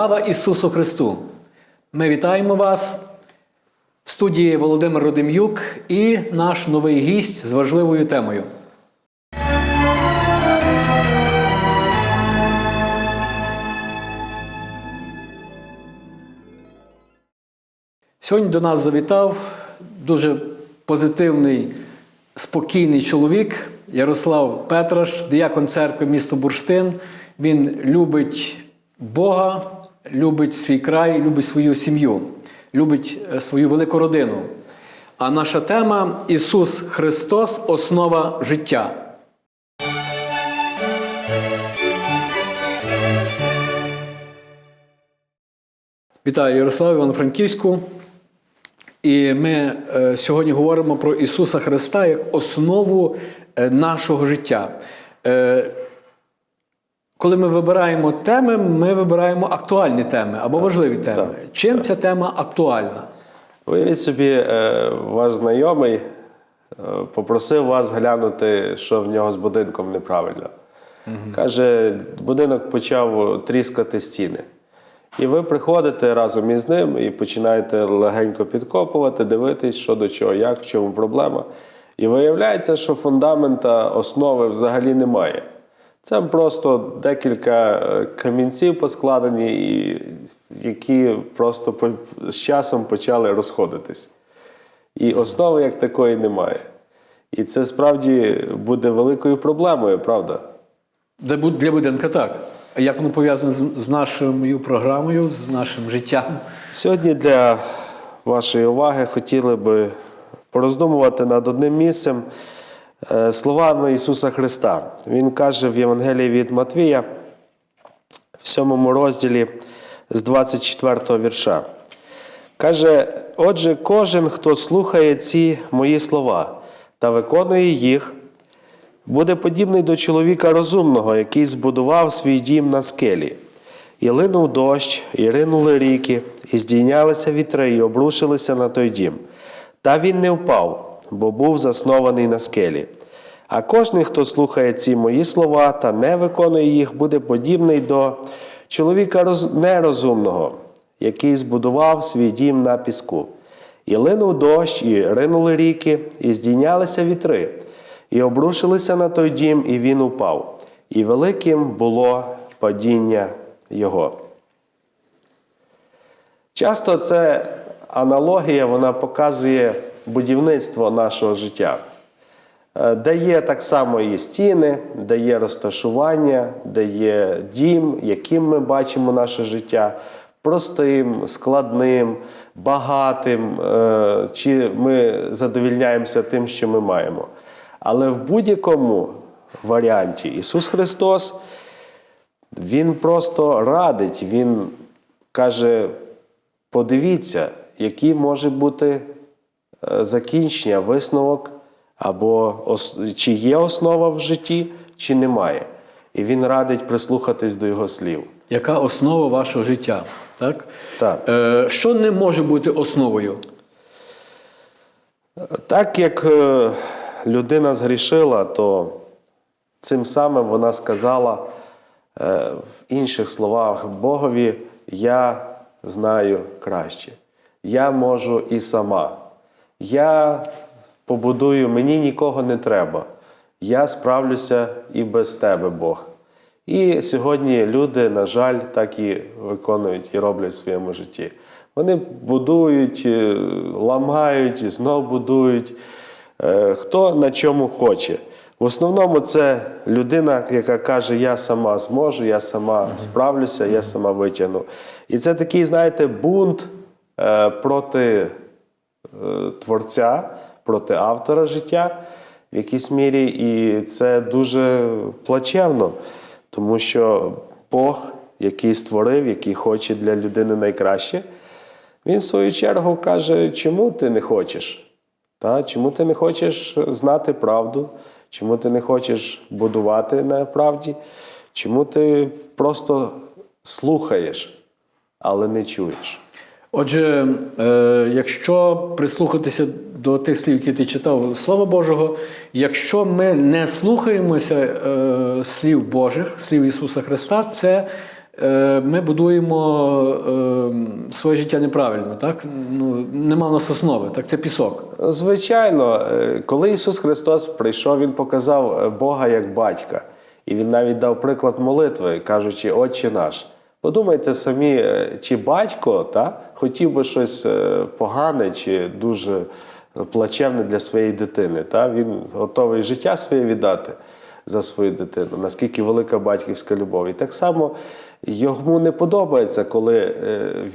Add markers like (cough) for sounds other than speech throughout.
Слава Ісусу Христу! Ми вітаємо вас в студії Володимир Родим'юк і наш новий гість з важливою темою. Сьогодні до нас завітав дуже позитивний, спокійний чоловік Ярослав Петраш, диякон церкви міста Бурштин. Він любить Бога, любить свій край, любить свою сім'ю, любить е, свою велику родину. А наша тема Ісус Христос основа життя. Вітаю Ярослав Івано-Франківську. І ми е, сьогодні говоримо про Ісуса Христа як основу е, нашого життя. Коли ми вибираємо теми, ми вибираємо актуальні теми або важливі теми. так, Чим ця тема актуальна? Уявіть собі, е, ваш знайомий е, попросив вас глянути, що в нього з будинком неправильно. Каже, будинок почав тріскати стіни. І ви приходите разом із ним і починаєте легенько підкопувати, дивитись, що до чого, як, в чому проблема. І виявляється, що фундамента основи взагалі немає. Це просто декілька е, камінців поскладені, і які просто з часом почали розходитись. І основи як такої немає. І це справді буде великою проблемою, правда? Для будинка так. А як воно пов'язане з- нашою програмою, з нашим життям? Сьогодні для вашої уваги хотіли би пороздумувати над одним місцем словами Ісуса Христа. Він каже в Євангелії від Матвія, в сьомому розділі з 24 вірша. Каже: Отже, кожен, хто слухає ці мої слова та виконує їх, буде подібний до чоловіка розумного, який збудував свій дім на скелі. І линув дощ, і ринули ріки, і здійнялися вітри, і обрушилися на той дім. Та він не впав, бо був заснований на скелі. А кожний, хто слухає ці мої слова та не виконує їх, буде подібний до чоловіка нерозумного, який збудував свій дім на піску. І линув дощ, і ринули ріки, і здійнялися вітри, і обрушилися на той дім, і він упав. І великим було падіння його. Часто це аналогія вона показує будівництво нашого життя, Е, де є так само і стіни, де є розташування, де є дім, яким ми бачимо наше життя. Простим, складним, багатим, е, чи ми задовільняємося тим, що ми маємо. Але в будь-якому варіанті Ісус Христос він просто радить, він каже: подивіться, який може бути закінчення, висновок, або чи є основа в житті, чи немає. І він радить прислухатись до його слів. Яка основа вашого життя? Так? Так. Е, що не може бути основою? Так як е, людина згрішила, то цим самим вона сказала е, в інших словах Богові: Я знаю краще. Я можу і сама. Я побудую, мені нікого не треба. Я справлюся і без тебе, Бог. І сьогодні люди, на жаль, так і виконують і роблять в своєму житті. Вони будують, е, ламають, знов будують. Е, Хто на чому хоче. В основному це людина, яка каже, я сама зможу, я сама справлюся, я сама витягну. І це такий, знаєте, бунт е, проти творця, проти автора життя в якійсь мірі, і це дуже плачевно, тому що Бог, який створив, який хоче для людини найкраще, він в свою чергу каже, чому ти не хочеш? Та? Чому ти не хочеш знати правду? Чому ти не хочеш будувати на правді? Чому ти просто слухаєш, але не чуєш? Отже, е, якщо прислухатися до тих слів, які ти читав Слова Божого, якщо ми не слухаємося е, слів Божих, слів Ісуса Христа, це е, ми будуємо своє життя неправильно. Так? Ну, нема у нас основи, так? це пісок. Звичайно, коли Ісус Христос прийшов, Він показав Бога як батька. І Він навіть дав приклад молитви, кажучи, Отче наш. Подумайте самі, е, чи батько та, хотів би щось е, погане чи дуже плачевне для своєї дитини. Та? Він готовий життя своє віддати за свою дитину, наскільки велика батьківська любов. І так само йому не подобається, коли е,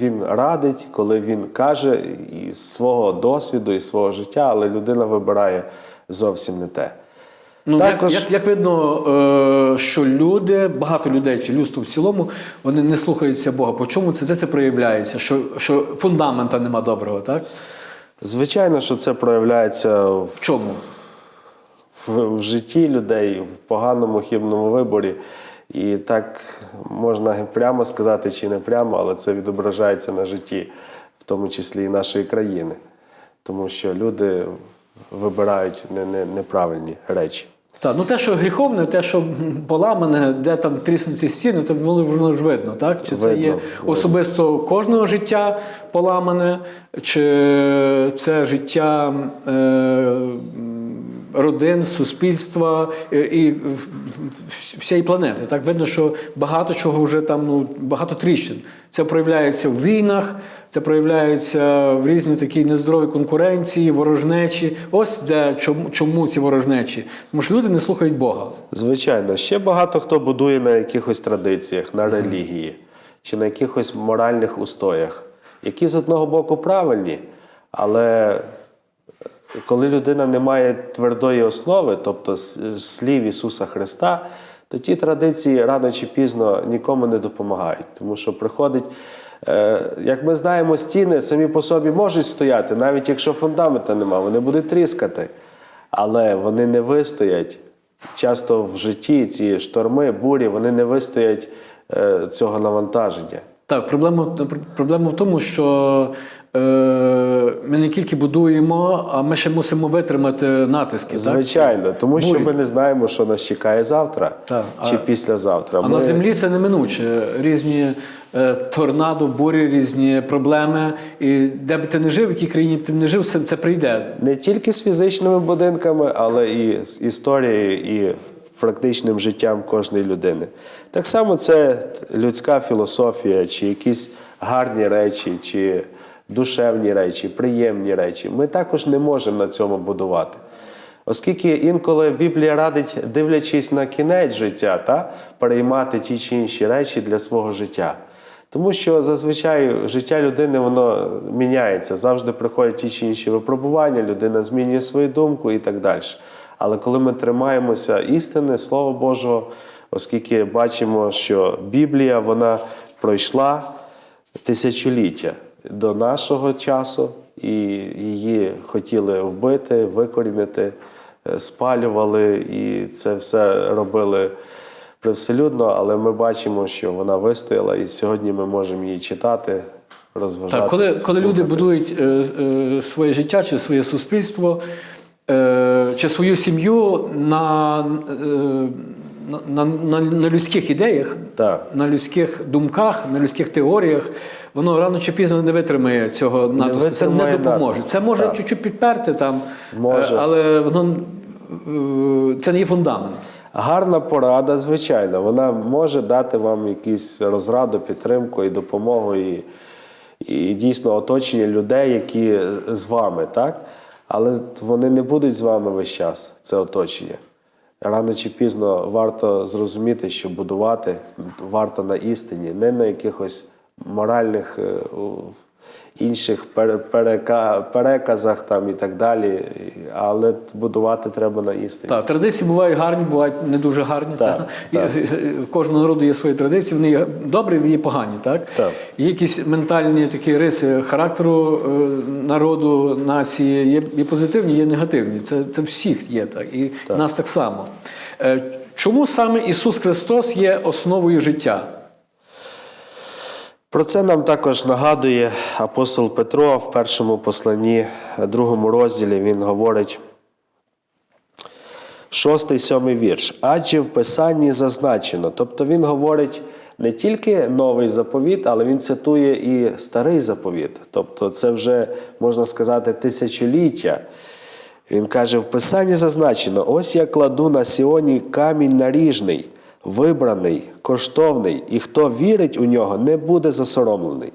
він радить, коли він каже із свого досвіду, із свого життя, але людина вибирає зовсім не те. Ну, Також- як, як, як видно, е, що люди, багато людей чи людство в цілому, вони не слухаються Бога. По чому це? Де це проявляється? Що, що фундамента нема доброго, так? Звичайно, що це проявляється в, чому? в, в житті людей, в поганому хібному виборі. І так можна прямо сказати чи не прямо, але це відображається на житті, в тому числі і нашої країни. Тому що люди вибирають не, не, неправильні речі. Так, ну те, що гріховне, те, що поламане, де там тріснуті стіни, то воно, ж видно, так? Чи це є видно. особисто кожного життя поламане, чи це життя е, родин, суспільства е, і всієї планети. Так видно, що багато чого вже там, ну багато тріщин. Це проявляється в війнах, це проявляється в різні такі нездорові конкуренції, ворожнечі. Ось де чому, чому ці ворожнечі? Тому що люди не слухають Бога. Звичайно, ще багато хто будує на якихось традиціях, на релігії чи на якихось моральних устоях, які з одного боку правильні, але коли людина не має твердої основи, тобто слів Ісуса Христа, то ті традиції рано чи пізно нікому не допомагають. Тому що приходить, е, як ми знаємо, стіни самі по собі можуть стояти, навіть якщо фундамента немає, вони будуть тріскати, але вони не вистоять. Часто в житті ці шторми, бурі, вони не вистоять е, цього навантаження. Так, проблема, проблема в тому, що ми не тільки будуємо, а ми ще мусимо витримати натиски. Звичайно, тому що Бурі. ми не знаємо, що нас чекає завтра Так, чи а- післязавтра. А Ми- на землі це неминуче. Різні е, торнадо, бурі, різні проблеми. І де б ти не жив, в якій країні б ти не жив, це, це прийде. не тільки з фізичними будинками, але і з історією і практичним життям кожної людини. Так само це людська філософія, чи якісь гарні речі, чи душевні речі, приємні речі. Ми також не можемо на цьому будувати. Оскільки інколи Біблія радить, дивлячись на кінець життя, та, переймати ті чи інші речі для свого життя. Тому що зазвичай життя людини воно міняється, завжди приходять ті чи інші випробування, людина змінює свою думку і так далі. Але коли ми тримаємося істини, Слова Божого, оскільки бачимо, що Біблія вона пройшла тисячоліття до нашого часу, і її хотіли вбити, викорінити, е, спалювали, і це все робили привселюдно, але ми бачимо, що вона вистояла, і сьогодні ми можемо її читати, розважати. Так, коли, коли люди будують е, е, своє життя чи своє суспільство, е, чи свою сім'ю на, е, на, на, на людських ідеях, Так. на людських думках, на людських теоріях, воно рано чи пізно не витримає цього натиску. Це не допоможе. натиск, Це може чуть-чуть підперти там, Може. е, але воно е, це не є фундамент. Гарна порада, звичайно, вона може дати вам якусь розраду, підтримку і допомогу, і, і дійсно оточення людей, які з вами, так? Але вони не будуть з вами весь час, це оточення. Рано чи пізно варто зрозуміти, що будувати варто на істині, не на якихось моральних е, інших перека- переказах там і так далі. Але будувати треба на істині. Так, традиції бувають гарні, бувають не дуже гарні. Так, та. (laughs) так. І, е, У кожного народу є свої традиції, вони є добрі, є погані. Так? Так. Є якісь ментальні такі риси характеру е, народу, нації, є, є позитивні, є негативні. Це, це всіх є так, і нас так само. Е, Чому саме Ісус Христос є основою життя? Про це нам також нагадує апостол Петро в першому посланні, другому розділі. Він говорить. Шостий, сьомий вірш. Адже в Писанні зазначено. Тобто він говорить не тільки новий заповіт, але він цитує і старий заповіт. Тобто, це вже можна сказати тисячоліття. Він каже: в Писанні зазначено: ось я кладу на Сіоні камінь наріжний, вибраний, коштовний, і хто вірить у нього, не буде засоромлений.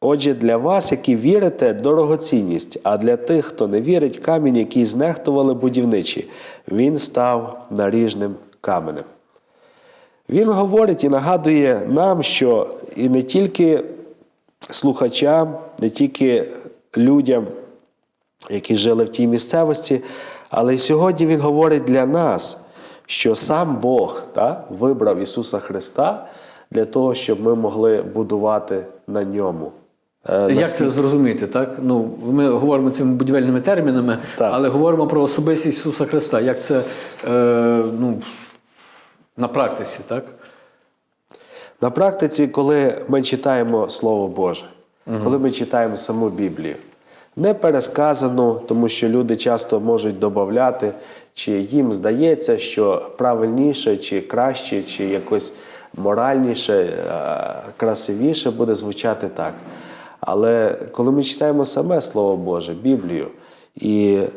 Отже, для вас, які вірите, дорогоцінність, а для тих, хто не вірить, камінь, який знехтували будівничі, він став наріжним каменем. Він говорить і нагадує нам, що і не тільки слухачам, не тільки людям, які жили в тій місцевості, але й сьогодні Він говорить для нас, що сам Бог та, вибрав Ісуса Христа для того, щоб ми могли будувати на ньому. Е, Як це зрозуміти? Так? Ну, ми говоримо цими будівельними термінами, Так. але говоримо про особистість Ісуса Христа. Як це е, ну, на практиці, так? На практиці, коли ми читаємо Слово Боже, коли ми читаємо саму Біблію, не пересказану, тому що люди часто можуть додати, чи їм здається, що правильніше, чи краще, чи якось моральніше, е, красивіше буде звучати так. Але коли ми читаємо саме Слово Боже, Біблію, і е,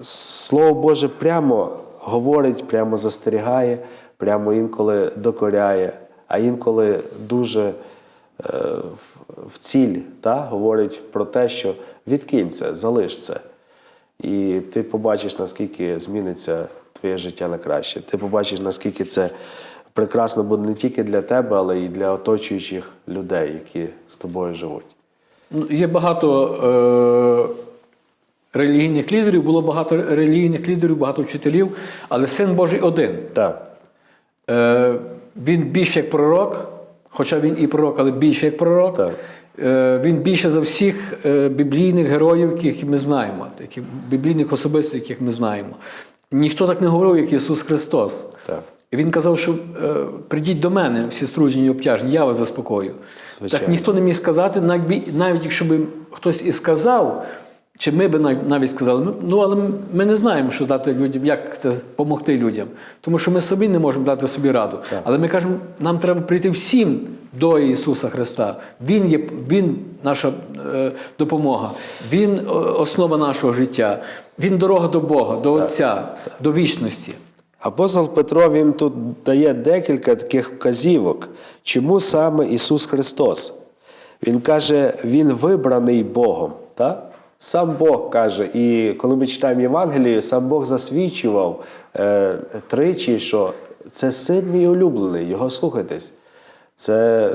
Слово Боже прямо говорить, прямо застерігає, прямо інколи докоряє, а інколи дуже в- в ціль та, говорить про те, що відкинь це, залиш це. І ти побачиш, наскільки зміниться твоє життя на краще. Ти побачиш, наскільки це прекрасно буде не тільки для тебе, але й для оточуючих людей, які з тобою живуть. Ну, Є багато е, релігійних лідерів, було багато релігійних лідерів, багато вчителів, але син Божий один. Так, Е, він більше як пророк, хоча він і пророк, але більше як пророк. Так. Е, він більше за всіх е, біблійних героїв, яких ми знаємо, біблійних особистостей, яких ми знаємо. Ніхто так не говорив, як Ісус Христос. так. Він казав, що е, прийдіть до мене, всі струджені і обтяжені, я вас заспокою. Звичайно. Так ніхто не міг сказати, навіть, навіть якщо б хтось і сказав, чи ми б навіть сказали, «Ну, ну але ми- не знаємо, що дати людям, як це допомогти людям. Тому що ми самі не можемо дати собі раду. Але ми кажемо, нам треба прийти всім до Ісуса Христа. Він є він наша е, допомога, Він е, основа нашого життя, Він дорога до Бога, до Отця, до вічності. Апостол Петро він тут дає декілька таких вказівок, чому саме Ісус Христос. Він каже, Він вибраний Богом. Так? Сам Бог каже, і коли ми читаємо Євангелію, сам Бог засвідчував е, тричі, що це син мій улюблений, його слухайтесь. Це,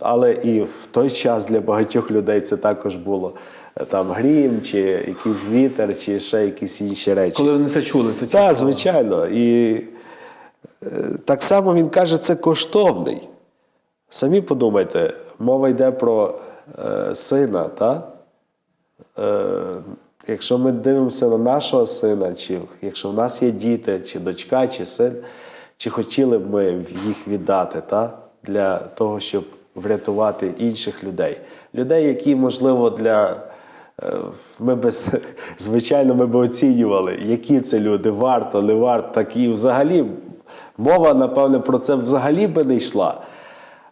але і в той час для багатьох людей це також було е, там грім, чи якийсь вітер, чи ще якісь інші речі. Коли вони це чули, то Так, звичайно. І е, так само він каже, це коштовний. Самі подумайте, мова йде про е, сина, та? Е, якщо ми дивимося на нашого сина, чи якщо в нас є діти, чи дочка, чи син, чи хотіли б ми їх віддати та? для того, щоб врятувати інших людей. Людей, які, можливо, для. Е, Ми би, (laughs) звичайно, ми би оцінювали, які це люди, варто, не варто. Так і взагалі мова, напевне, про це взагалі би не йшла.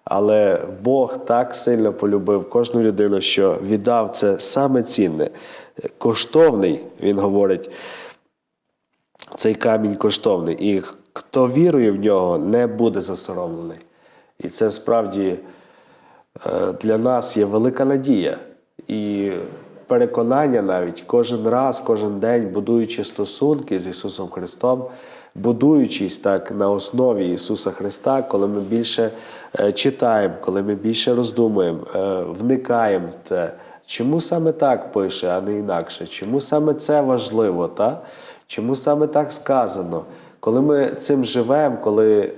Але Бог так сильно полюбив кожну людину, що віддав це саме цінне, коштовний, він говорить, цей камінь коштовний. І хто вірує в нього, не буде засоромлений. І це справді е, для нас є велика надія. І переконання навіть кожен раз, кожен день, будуючи стосунки з Ісусом Христом, будуючись так на основі Ісуса Христа, коли ми більше е, читаємо, коли ми більше роздумуємо, е, вникаємо в те, чому саме так пише, а не інакше, чому саме це важливо, та? чому саме так сказано. Коли ми цим живемо, коли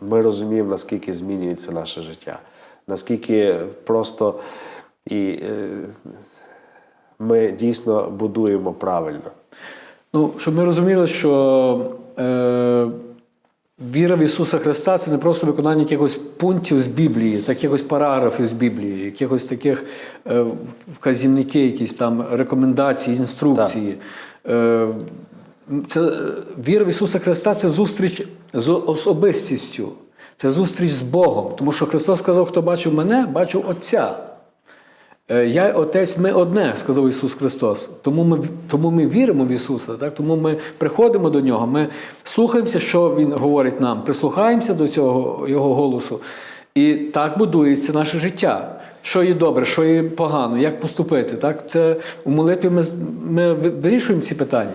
ми розуміємо, наскільки змінюється наше життя, наскільки просто і е, ми дійсно будуємо правильно. Ну, щоб ми розуміли, що е, віра в Ісуса Христа це не просто виконання якихось пунктів з Біблії, так якихось параграфів з Біблії, якихось таких е, вказівники, якісь там рекомендації, інструкції. Е, це, віра в Ісуса Христа це зустріч з особистістю. Це зустріч з Богом. Тому що Христос сказав, хто бачив мене, бачив Отця. Е, Я Отець, ми одне, сказав Ісус Христос. Тому ми, тому ми віримо в Ісуса, так? тому ми приходимо до Нього, ми слухаємося, що Він говорить нам, прислухаємося до цього Його голосу. І так будується наше життя. Що є добре, що є погано, як поступити. Так? Це у молитві ми, ми вирішуємо ці питання.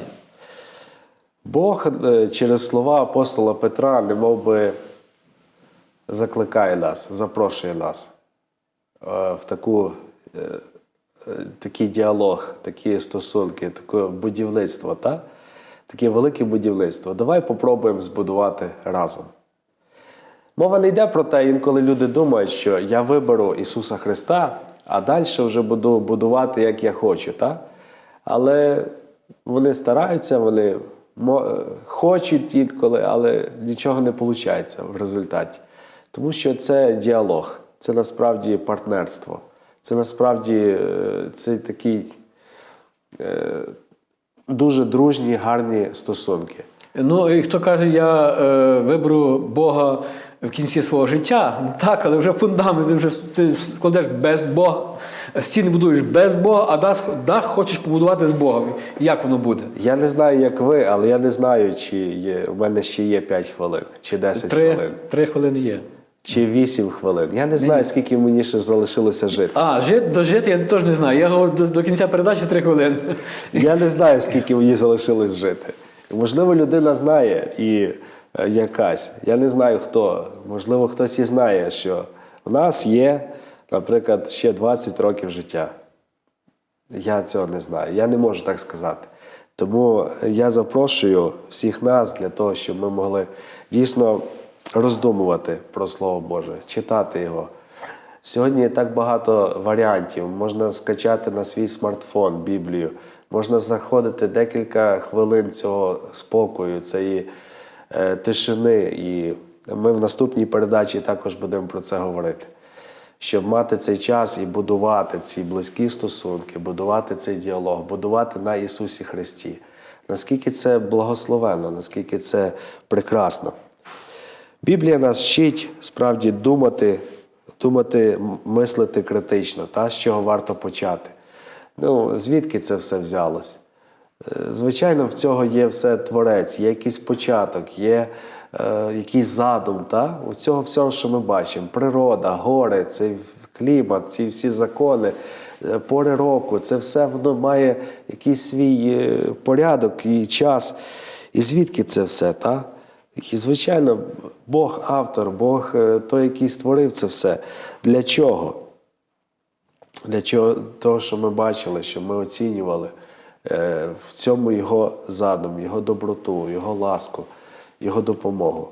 Бог е, через слова апостола Петра немов би закликає нас, запрошує нас е, в таку, такий діалог, такі стосунки, таке будівництво, та? таке велике будівництво. Давай попробуємо збудувати разом. Мова не йде про те, інколи люди думають, що я виберу Ісуса Христа, а далі вже буду будувати, як я хочу. Та? Але вони стараються, вони е, хочуть інколи, але нічого не виходить в результаті. Тому що це діалог, це насправді партнерство, це насправді е, це такий е, дуже дружні, гарні стосунки. Ну, і хто каже, я е, виберу Бога в кінці свого життя, ну, так, але вже фундамент, ти вже ти складеш без Бога, стіни будуєш без Бога, а дах, дах хочеш побудувати з Богом. Як воно буде? Я не знаю, як ви, але я не знаю, чи є, у мене ще є 5 хвилин, чи 10 Три, хвилин, три хвилини є. Чи 8 хвилин. Я не знаю, скільки мені ще залишилося жити. А, жити, дожити я теж не знаю. Я говорю до, до кінця передачі три хвилини. Я не знаю, скільки мені залишилось жити. Можливо, людина знає і е, якась. Я не знаю хто. Можливо, хтось і знає, що в нас є, наприклад, ще 20 років життя. Я цього не знаю. Я не можу так сказати. Тому я запрошую всіх нас для того, щоб ми могли дійсно роздумувати про Слово Боже, читати його. Сьогодні так багато варіантів. Можна скачати на свій смартфон Біблію, можна знаходити декілька хвилин цього спокою, цієї е, тишини. І ми в наступній передачі також будемо про це говорити. Щоб мати цей час і будувати ці близькі стосунки, будувати цей діалог, будувати на Ісусі Христі. Наскільки це благословенно, наскільки це прекрасно. Біблія нас вчить справді думати, думати, мислити критично, та, з чого варто почати. Ну, звідки це все взялось? Е, Звичайно, в цього є все творець, є якийсь початок, є е, якийсь задум. Та? У цього всього, що ми бачимо: природа, гори, цей клімат, ці всі закони, е, пори року, це все воно має якийсь свій е, порядок і час. І звідки це все? Та? І, звичайно, Бог автор, Бог е, той, який створив це все. Для чого? Для чого того, що ми бачили, що ми оцінювали е, в цьому його задум, його доброту, його ласку, його допомогу.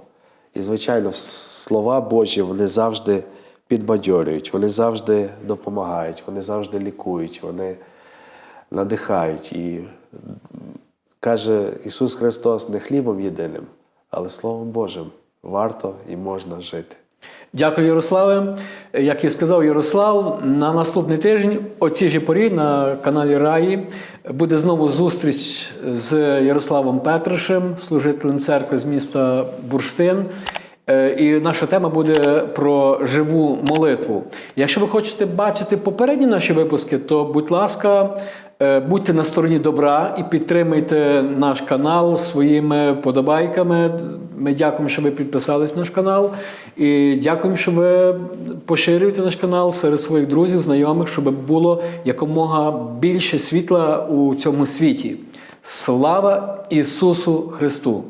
І, звичайно, слова Божі вони завжди підбадьорюють, вони завжди допомагають, вони завжди лікують, вони надихають. І каже Ісус Христос не хлібом єдиним, але Словом Божим варто і можна жити. Дякую, Ярославе. Як і сказав Ярослав, на наступний тиждень о цій же порі на каналі Раї буде знову зустріч з Ярославом Петришем, служителем церкви з міста Бурштин. Е, І наша тема буде про живу молитву. Якщо ви хочете бачити попередні наші випуски, то будь ласка, будьте на стороні добра і підтримуйте наш канал своїми подобайками. Ми дякуємо, що ви підписались на наш канал. І дякуємо, що ви поширюєте наш канал серед своїх друзів, знайомих, щоб було якомога більше світла у цьому світі. Слава Ісусу Христу!